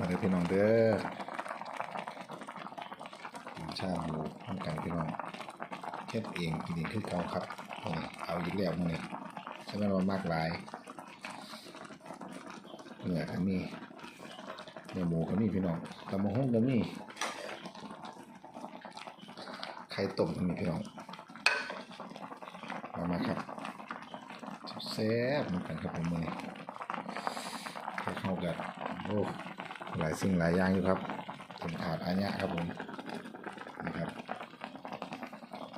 มาเลยพี่น้องเด้อกินชาหมูข้างกันพี่น้องเฮ็ดเองกินเองคือเก่าครับเอาอีกแล้วมื้อนี้ใช่ไหมว่ามากหลายเนื้อก็มีเนื้อหมูก็มีพี่น้องตำมะฮุ่งก็มีไข่ต้มก็มีพี่น้องเอามาครับแซ่บเหมือนกันครับผมมือเข้ากันโอ้ หลายสิ่งหลายอย่างอยู่ครับถึงขาดอันเนี้ยครับผมนะครับ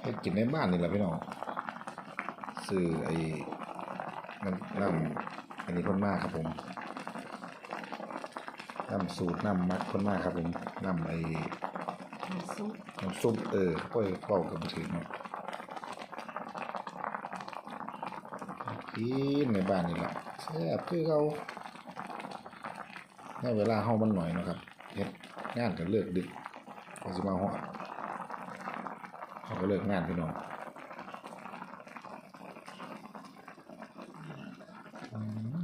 ให้กินในบ้านนี่แหละพี่น้องซื้อไอ้น้ำน้ำอันนี้คนมากครับผมน้ำสูตรน้ำมัดคนมากครับผมน้ำไอ้น้ำซุปน้ำซุปเออก้อยเป้ากับถึงเนาะกินในบ้านนี่แหละแซ่บคือเขา ในเวลาเฮามันหน่อยนะครับเฮ็ดงานก็เลิกดึกก็สิมาฮอดเขาก็เลิกงานพี่น้องอืม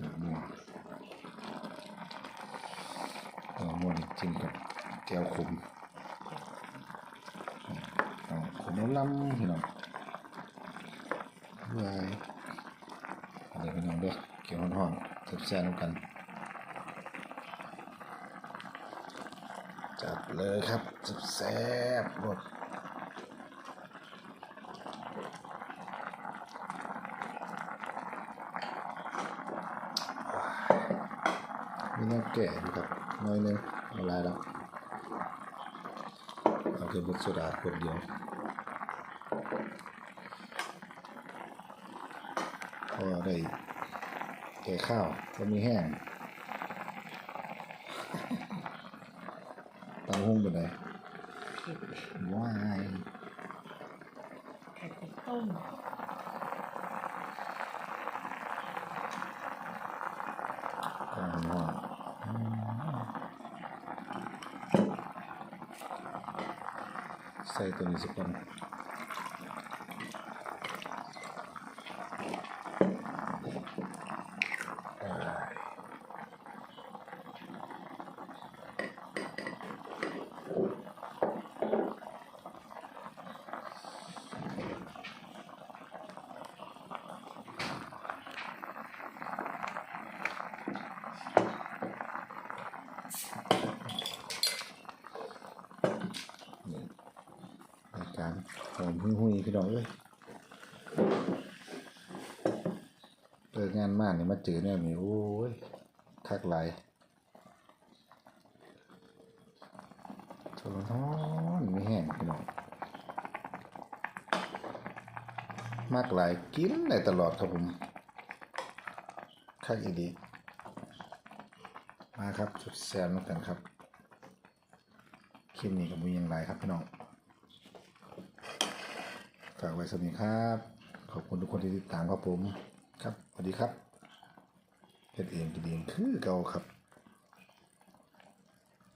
หนักม่วงเอาม่วงจิ้มกับแก้วขมเอขมล้ำพี่น้องเว้ย ดี๋ยวพี่น้องเด้อเกี่ยวห้องๆแซ่บๆกัน จัดเลยครับแซ่บๆรสมีน้ำแก่ครับน้อยนึงละลายแล้วเอาคือบุกโซดาขวดเดียว พอได้แก่ข้าวก็มีแห้งตำหุ้งเป็นไงเผ็ดว้ายไข่เป็ดต้มกำลังว่างอืมใส่ตัวนี้สักคน นี่ราการหอมหุ้ยๆพี่น้องเลยเลิกงานมากเนี่ยมาเจอเนี่ยนี่โอ้ยคักหลายโซลนอนไม่แห้งพี่น้องมากหลายกินได้ตลอดครับผมคักอีดี มาครับสุดแซมกันครับคลิปนี้ก็มีอยังไรครับพี่น้องฝากไว้สมีครับ ขอบคุณทุกคนที่ติดตามครับผม ครับสวัสดีครับเฮ็ดเองกินเองคือเก่าครับ